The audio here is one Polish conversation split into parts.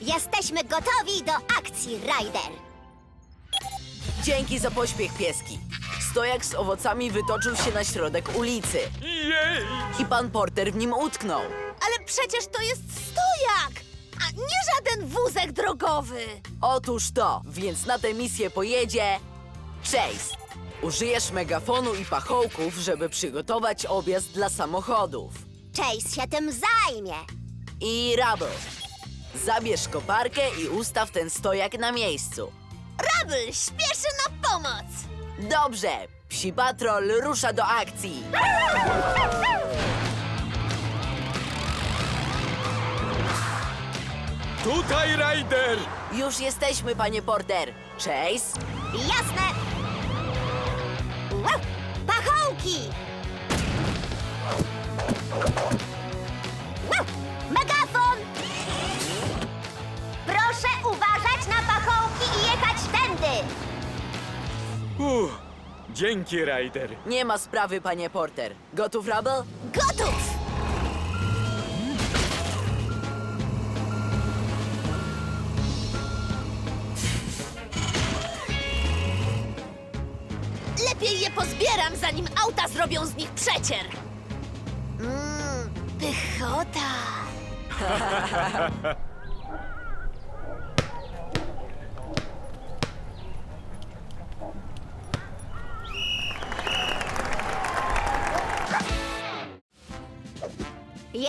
Jesteśmy gotowi do akcji, Ryder. Dzięki za pośpiech, pieski. Stojak z owocami wytoczył się na środek ulicy i pan Porter w nim utknął. Ale przecież to jest stojak, a nie żaden wózek drogowy. Otóż to, więc na tę misję pojedzie Chase. Użyjesz megafonu i pachołków, żeby przygotować objazd dla samochodów. Chase się tym zajmie. I Rubble. Zabierz koparkę i ustaw ten stojak na miejscu. Rabel śpieszy na pomoc. Dobrze, psi patrol rusza do akcji. Tutaj, Ryder! Już jesteśmy, panie Porter. Chase, Jasne. Wow! Pachołki! Uff, dzięki, Ryder. nie ma sprawy, panie Porter. Gotów, Rubble? Gotów! Lepiej je pozbieram, zanim auta zrobią z nich przecier. Mmm, pychota.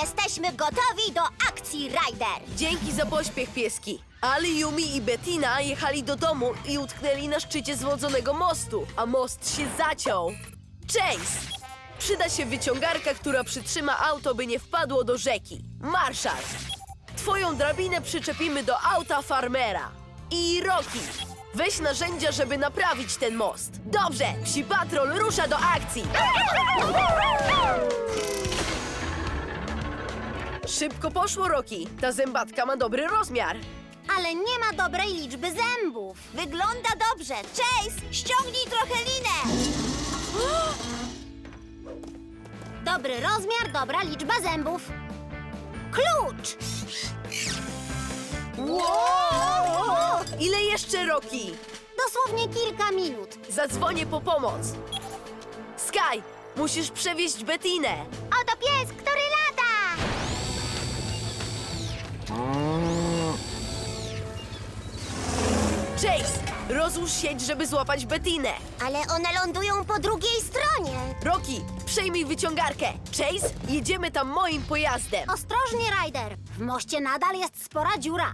Jesteśmy gotowi do akcji, Ryder! Dzięki za pośpiech, pieski. Ali, Yumi i Bettina jechali do domu i utknęli na szczycie zwodzonego mostu, a most się zaciął. Chase! Przyda się wyciągarka, która przytrzyma auto, by nie wpadło do rzeki. Marszal! Twoją drabinę przyczepimy do auta farmera. I Rocky! Weź narzędzia, żeby naprawić ten most. Dobrze! Psi Patrol rusza do akcji! Szybko poszło, Rocky. Ta zębatka ma dobry rozmiar. Ale nie ma dobrej liczby zębów. Wygląda dobrze. Chase, ściągnij trochę linę. Dobry rozmiar, dobra liczba zębów. Klucz! Wow! Ile jeszcze, Rocky? Dosłownie kilka minut. Zadzwonię po pomoc. Sky, musisz przewieźć Bettinę. Oto pies, który! Chase, rozłóż sieć, żeby złapać Bettinę. Ale one lądują po drugiej stronie. Rocky, przejmij wyciągarkę. Chase, jedziemy tam moim pojazdem. Ostrożnie, Ryder. W moście nadal jest spora dziura.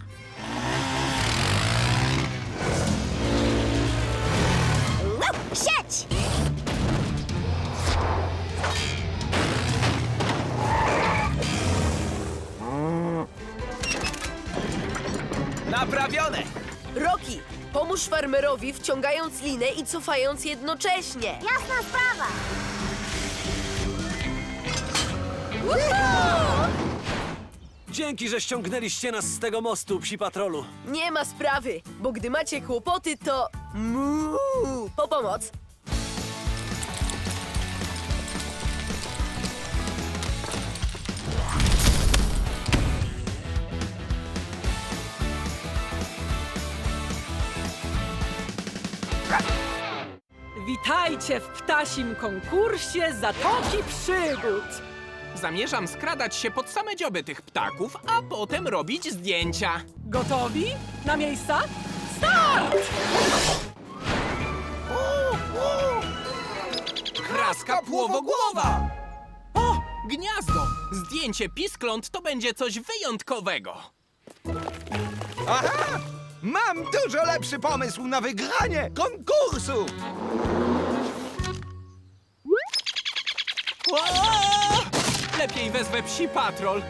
Sieć! Naprawione! Rocky, pomóż farmerowi wciągając linę i cofając jednocześnie. Jasna sprawa. Dzięki, że ściągnęliście nas z tego mostu, psi patrolu. Nie ma sprawy, bo gdy macie kłopoty, to... Muu, po pomoc. Witajcie w ptasim konkursie Zatoki Przygód! Zamierzam skradać się pod same dzioby tych ptaków, a potem robić zdjęcia. Gotowi? Na miejsca? Start! Kraska płowogłowa! O, gniazdo! Zdjęcie piskląt to będzie coś wyjątkowego. Aha! Mam dużo lepszy pomysł na wygranie konkursu! O! Lepiej wezwę psi patrol.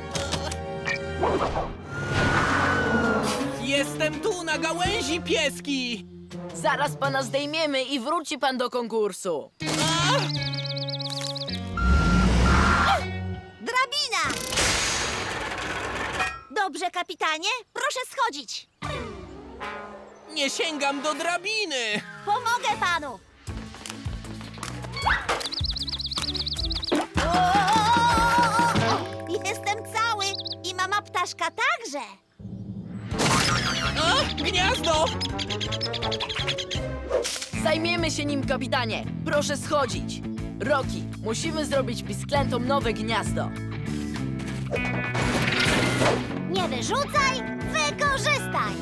Jestem tu na gałęzi pieski! Zaraz pana zdejmiemy i wróci pan do konkursu. Drabina! Dobrze, kapitanie, proszę schodzić. Nie sięgam do drabiny! Pomogę panu. Ptaszka także. A, gniazdo! Zajmiemy się nim, kapitanie. Proszę schodzić. Roki, musimy zrobić pisklętom nowe gniazdo. Nie wyrzucaj, wykorzystaj!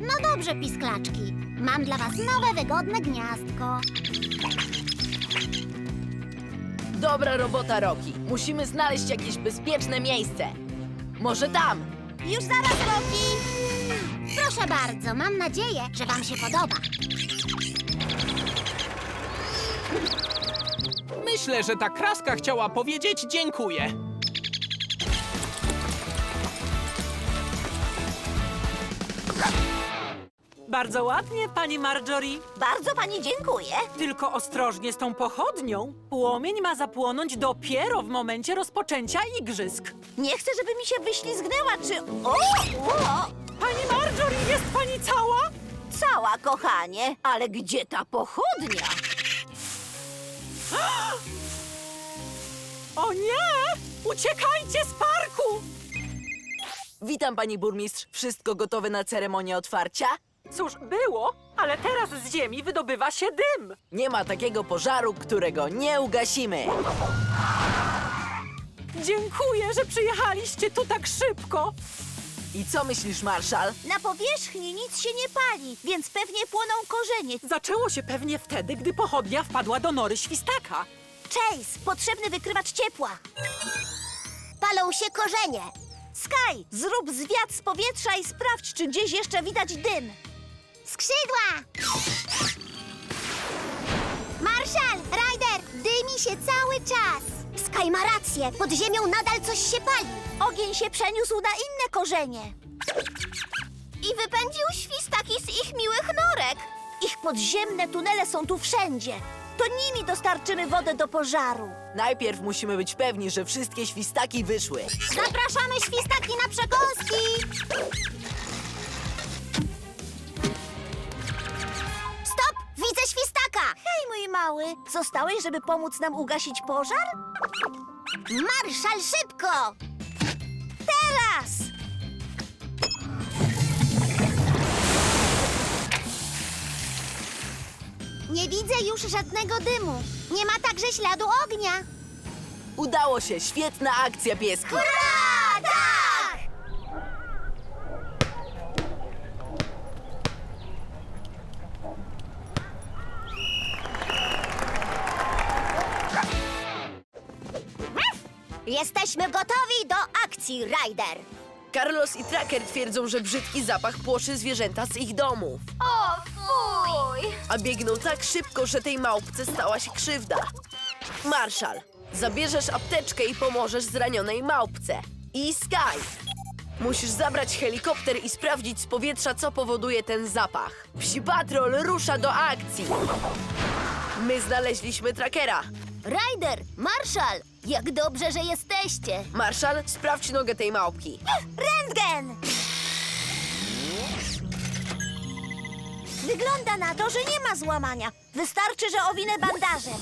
No dobrze, pisklaczki. Mam dla was nowe, wygodne gniazdko. Dobra robota, Roki. Musimy znaleźć jakieś bezpieczne miejsce. Może tam. Już zaraz, Roki! Proszę bardzo, mam nadzieję, że wam się podoba. Myślę, że ta kraska chciała powiedzieć dziękuję. Bardzo ładnie, pani Marjorie. Bardzo pani dziękuję. Tylko ostrożnie z tą pochodnią. Płomień ma zapłonąć dopiero w momencie rozpoczęcia igrzysk. Nie chcę, żeby mi się wyślizgnęła, czy... O! o! Pani Marjorie, jest pani cała? Cała, kochanie. Ale gdzie ta pochodnia? O nie! Uciekajcie z parku! Witam, pani burmistrz. Wszystko gotowe na ceremonię otwarcia? Cóż, było, ale teraz z ziemi wydobywa się dym. Nie ma takiego pożaru, którego nie ugasimy. Dziękuję, że przyjechaliście tu tak szybko. I co myślisz, Marszal? Na powierzchni nic się nie pali, więc pewnie płoną korzenie. Zaczęło się pewnie wtedy, gdy pochodnia wpadła do nory świstaka. Chase, potrzebny wykrywacz ciepła. Palą się korzenie. Sky, zrób zwiat z powietrza i sprawdź, czy gdzieś jeszcze widać dym. Się cały czas. Sky ma rację, pod ziemią nadal coś się pali. Ogień się przeniósł na inne korzenie. I wypędził świstaki z ich miłych norek. Ich podziemne tunele są tu wszędzie. To nimi dostarczymy wodę do pożaru. Najpierw musimy być pewni, że wszystkie świstaki wyszły. Zapraszamy świstaki na przekąski! Stop! Widzę świstaka! Mały! Zostałeś, żeby pomóc nam ugasić pożar? Marszal, szybko! Teraz! Nie widzę już żadnego dymu. Nie ma także śladu ognia. Udało się, świetna akcja, pieski. Hurra! Do akcji, Ryder. Carlos i Tracker twierdzą, że brzydki zapach płoszy zwierzęta z ich domów. O, fuj! A biegną tak szybko, że tej małpce stała się krzywda. Marszal, zabierzesz apteczkę i pomożesz zranionej małpce. I Sky, musisz zabrać helikopter i sprawdzić z powietrza, co powoduje ten zapach. Psi Patrol rusza do akcji. My znaleźliśmy Trackera. Ryder, Marszal, jak dobrze, że jesteście. Marszal, sprawdź nogę tej małpki. Rentgen! Wygląda na to, że nie ma złamania. Wystarczy, że owinę bandażem.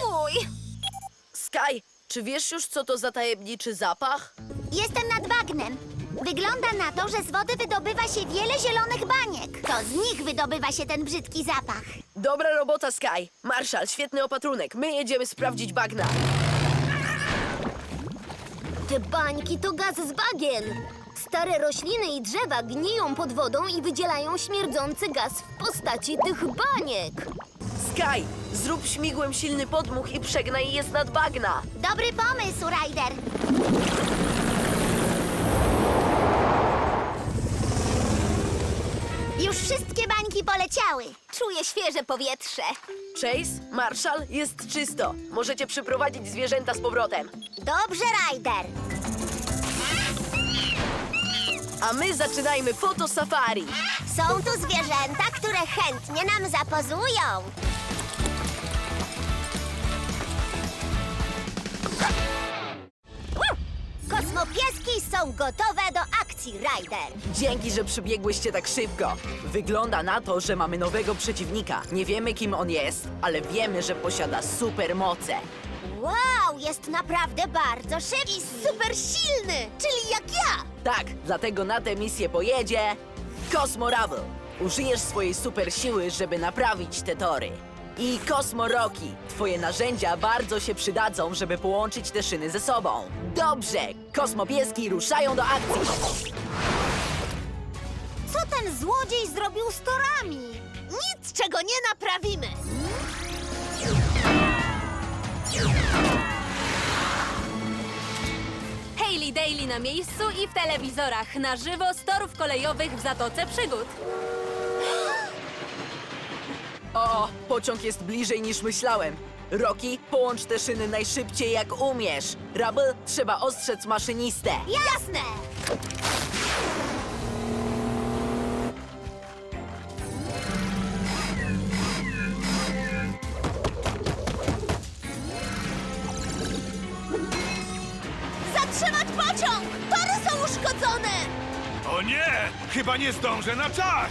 Fuj. Sky, czy wiesz już, co to za tajemniczy zapach? Jestem nad bagnem. Wygląda na to, że z wody wydobywa się wiele zielonych baniek. To z nich wydobywa się ten brzydki zapach. Dobra robota, Sky. Marszal, świetny opatrunek. My jedziemy sprawdzić bagna. Te bańki to gaz z bagien. Stare rośliny i drzewa gniją pod wodą i wydzielają śmierdzący gaz w postaci tych baniek. Sky, zrób śmigłem silny podmuch i przegnaj je z nad bagna. Dobry pomysł, Ryder. Już wszystkie bańki poleciały. Czuję świeże powietrze. Chase, Marszal, jest czysto. Możecie przyprowadzić zwierzęta z powrotem. Dobrze, Ryder. A my zaczynajmy foto safari. Są tu zwierzęta, które chętnie nam zapozują. Są gotowe do akcji, Ryder. Dzięki, że przybiegłyście tak szybko. Wygląda na to, że mamy nowego przeciwnika. Nie wiemy, kim on jest, ale wiemy, że posiada supermoce. Wow, jest naprawdę bardzo szybki. I super silny, czyli jak ja. Tak, dlatego na tę misję pojedzie Cosmo. Użyjesz swojej super siły, żeby naprawić te tory. I Cosmo Rocky. Twoje narzędzia bardzo się przydadzą, żeby połączyć te szyny ze sobą. Dobrze, Kosmopieski ruszają do akcji. Co ten złodziej zrobił z torami? Nic, czego nie naprawimy! Hailey Daily na miejscu i w telewizorach na żywo z torów kolejowych w Zatoce Przygód. O, pociąg jest bliżej niż myślałem. Rocky, połącz te szyny najszybciej jak umiesz. Rubble, trzeba ostrzec maszynistę. Jasne! Zatrzymać pociąg! Tory są uszkodzone! O nie! Chyba nie zdążę na czas!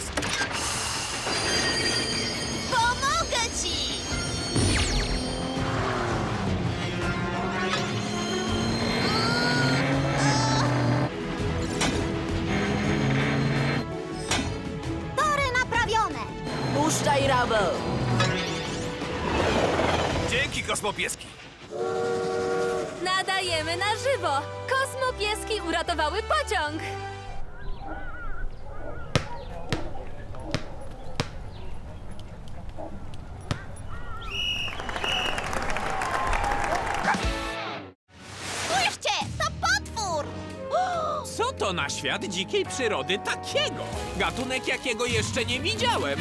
Puszczaj Rubble. Dzięki, kosmopieski! Nadajemy na żywo. Kosmopieski uratowały pociąg. Spójrzcie, to potwór! Co to na świat dzikiej przyrody takiego? Gatunek, jakiego jeszcze nie widziałem.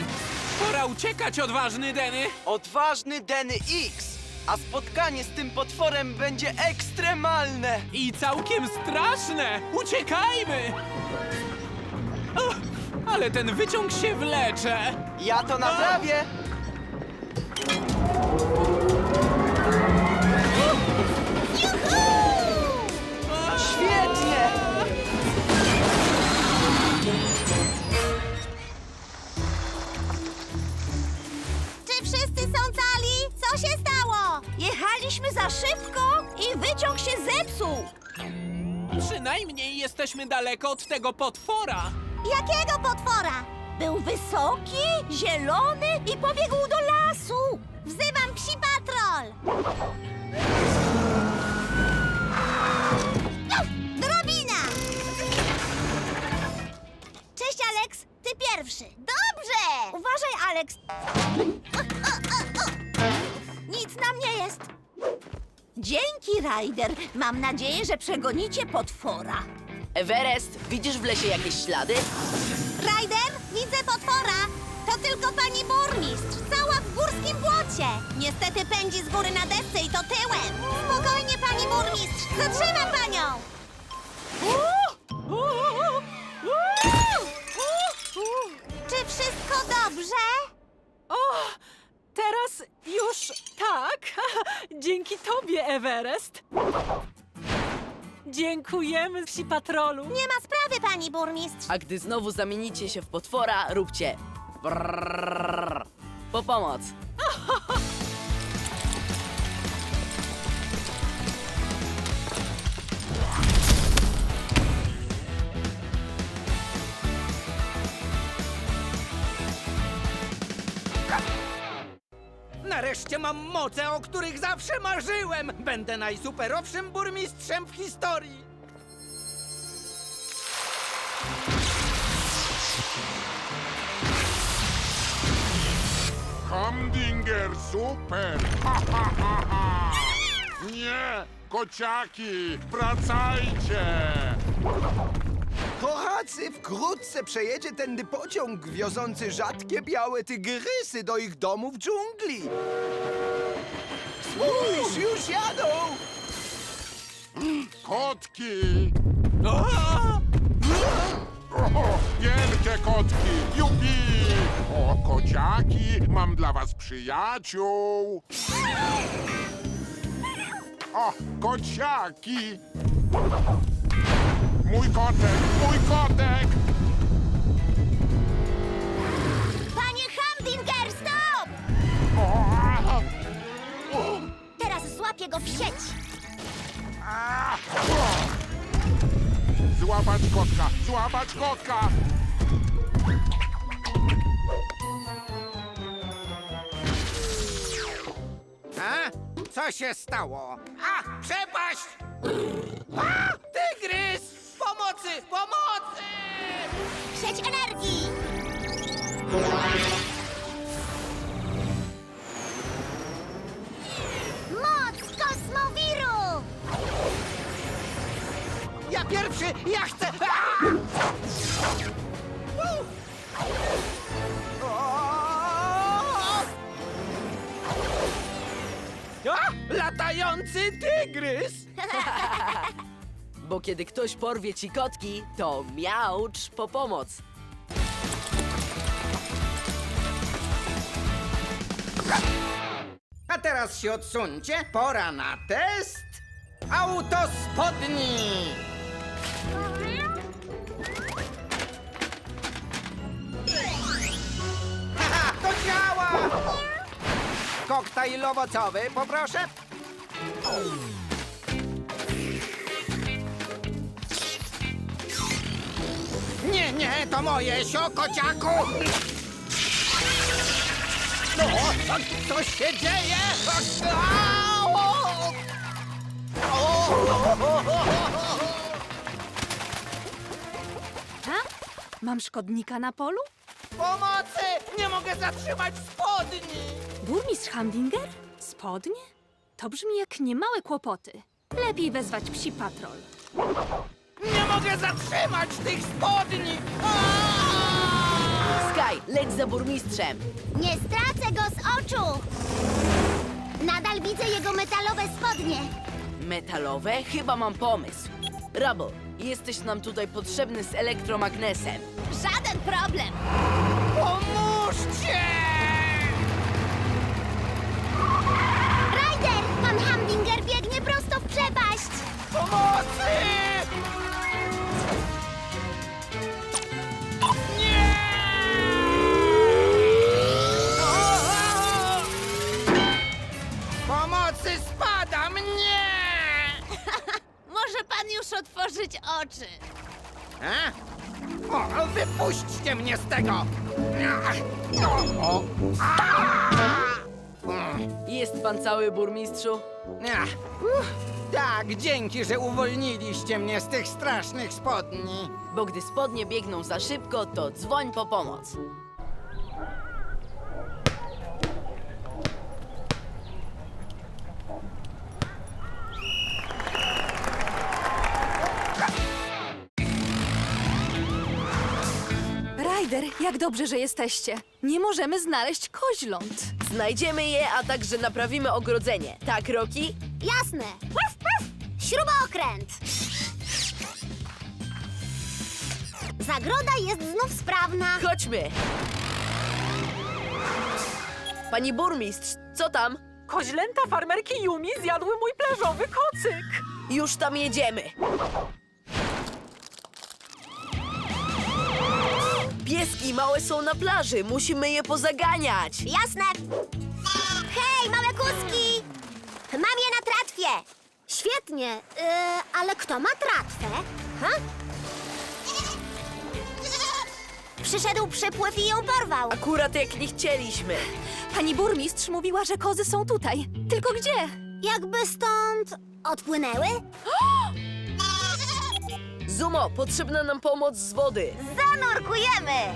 Pora uciekać, odważny Denny. Odważny Denny X! A spotkanie z tym potworem będzie ekstremalne! I całkiem straszne! Uciekajmy! Ale ten wyciąg się wlecze! Ja to naprawię! Jechaliśmy za szybko i wyciąg się zepsuł. Przynajmniej jesteśmy daleko od tego potwora. Jakiego potwora? Był wysoki, zielony i pobiegł do lasu. Wzywam psi patrol. Uf, Drabina! Cześć, Alex. Ty pierwszy. Dobrze! Uważaj, Alex. O, o, o, o. Nic nam nie jest. Dzięki, Ryder. Mam nadzieję, że przegonicie potwora. Everest, widzisz w lesie jakieś ślady? Ryder, widzę potwora! To tylko pani burmistrz, cała w górskim błocie. Niestety pędzi z góry na desce i to tyłem. Spokojnie, pani burmistrz, zatrzymam panią! Czy teraz już tak. Dzięki tobie, Everest. Dziękujemy, psi patrolu. Nie ma sprawy, pani burmistrz. A gdy znowu zamienicie się w potwora, róbcie brrrr. Po pomoc. Nareszcie mam moce, o których zawsze marzyłem! Będę najsuperowszym burmistrzem w historii! Humdinger, super! Ha, ha, ha, ha. Nie! Kociaki, wracajcie! Kochacy, wkrótce przejedzie tędy pociąg wiozący rzadkie białe tygrysy do ich domu w dżungli. Spójrz, już jadą! Kotki! Wielkie kotki! Jupi! O, kociaki, mam dla was przyjaciół! O, kociaki! Mój kotek, mój kotek! Panie Hamdinger, stop! O, Teraz złapię go w sieć! Złapać kotka, złapać kotka! A? Co się stało? A, przepaść! A, tygrys! Pomocy, pomocy! Sieć energii! Moc kosmowiru! Ja pierwszy, ja chcę! A! O! A, latający tygrys! Bo kiedy ktoś porwie ci kotki, to miaucz po pomoc. A teraz się odsuńcie, pora na test autospodni! Haha, to działa! Koktajl owocowy, poproszę. Nie, nie, to moje, sio, kociaku! No, co się dzieje? Au! Mam szkodnika na polu? Pomocy! Nie mogę zatrzymać spodni! Burmistrz Hamdinger? Spodnie? To brzmi jak niemałe kłopoty. Lepiej wezwać psi patrol. Nie mogę zatrzymać tych spodni! Sky, leć za burmistrzem. Nie stracę go z oczu! Nadal widzę jego metalowe spodnie. Metalowe? Chyba mam pomysł. Rubble, jesteś nam tutaj potrzebny z elektromagnesem. Żaden problem! Pomóżcie! Ryder! Pan Hamdinger biegnie prosto w przepaść! O, Jest pan cały, burmistrzu? Ach, uff, tak, dzięki, że uwolniliście mnie z tych strasznych spodni. Bo gdy spodnie biegną za szybko, to dzwoń po pomoc. Ryder, jak dobrze, że jesteście. Nie możemy znaleźć koźląt. Znajdziemy je, a także naprawimy ogrodzenie. Tak, Roki? Jasne! Wuf, wuf. Śrubokręt! Zagroda jest znów sprawna. Chodźmy! Pani burmistrz, co tam? Koźlęta farmerki Yumi zjadły mój plażowy kocyk. Już tam jedziemy. Pieski małe są na plaży, musimy je pozaganiać. Jasne! Hej, małe kuski! Mam je na tratwie! Świetnie, yy, ale kto ma tratwę? Ha? Przyszedł przypływ i ją porwał. Akurat jak nie chcieliśmy. Pani burmistrz mówiła, że kozy są tutaj. Tylko gdzie? Jakby stąd odpłynęły? Zumo, potrzebna nam pomoc z wody. Zanurkujemy!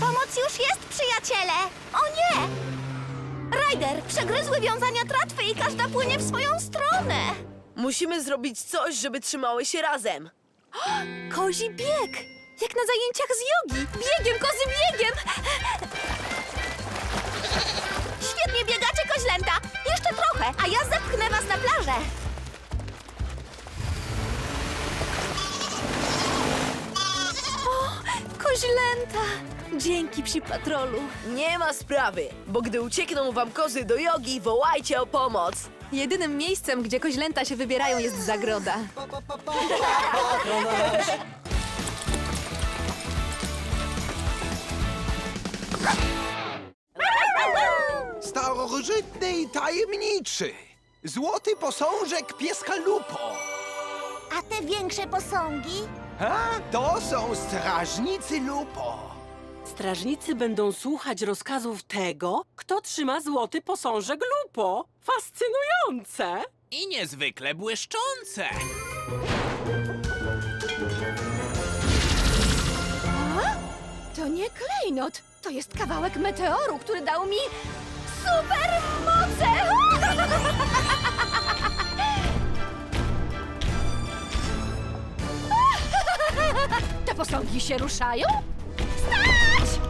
Pomoc już jest, przyjaciele! O nie! Ryder, przegryzły wiązania tratwy i każda płynie w swoją stronę! Musimy zrobić coś, żeby trzymały się razem. Kozi bieg! Jak na zajęciach z jogi! Biegiem, kozy biegiem! Koźlęta! Jeszcze trochę, a ja zepchnę was na plażę! Koźlęta! Dzięki psi patrolu. Nie ma sprawy, bo gdy uciekną wam kozy do jogi, wołajcie o pomoc. Jedynym miejscem, gdzie koźlęta się wybierają, jest zagroda. starożytny i tajemniczy. Złoty posążek pieska Lupo. A te większe posągi? A, to są strażnicy Lupo. Strażnicy będą słuchać rozkazów tego, kto trzyma złoty posążek Lupo. Fascynujące! I niezwykle błyszczące. To nie klejnot, to jest kawałek meteoru, który dał mi super moce! Te posągi się ruszają? Stać!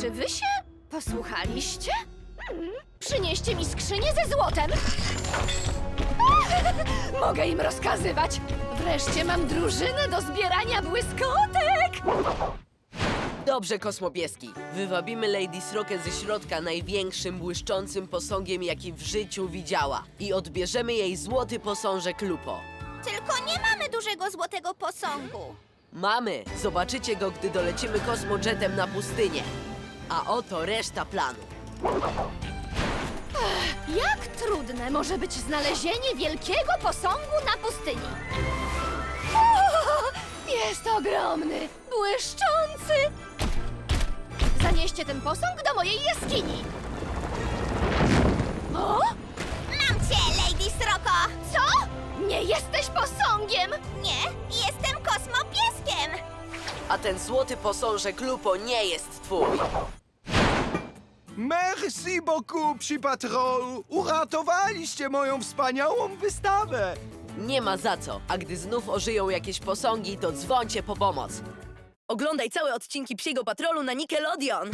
Czy wy się posłuchaliście? Przynieście mi skrzynię ze złotem. Mogę im rozkazywać. Wreszcie mam drużynę do zbierania błyskotek. Dobrze, kosmopieski. Wywabimy Lady Srokę ze środka największym błyszczącym posągiem, jaki w życiu widziała. I odbierzemy jej złoty posążek Lupo. Tylko nie mamy dużego złotego posągu. Mamy! Zobaczycie go, gdy dolecimy kosmojetem na pustynię. A oto reszta planu. Jak trudne może być znalezienie wielkiego posągu na pustyni? O, jest ogromny, błyszczący. Zanieście ten posąg do mojej jaskini. O, Mam cię, Lady Sroko! co? Nie jesteś posągiem! Nie, jestem kosmopieskiem! A ten złoty posążek Lupo nie jest twój. Merci beaucoup, psi patrolu. Uratowaliście moją wspaniałą wystawę. Nie ma za co, a gdy znów ożyją jakieś posągi, to dzwońcie po pomoc. Oglądaj całe odcinki Psiego Patrolu na Nickelodeon.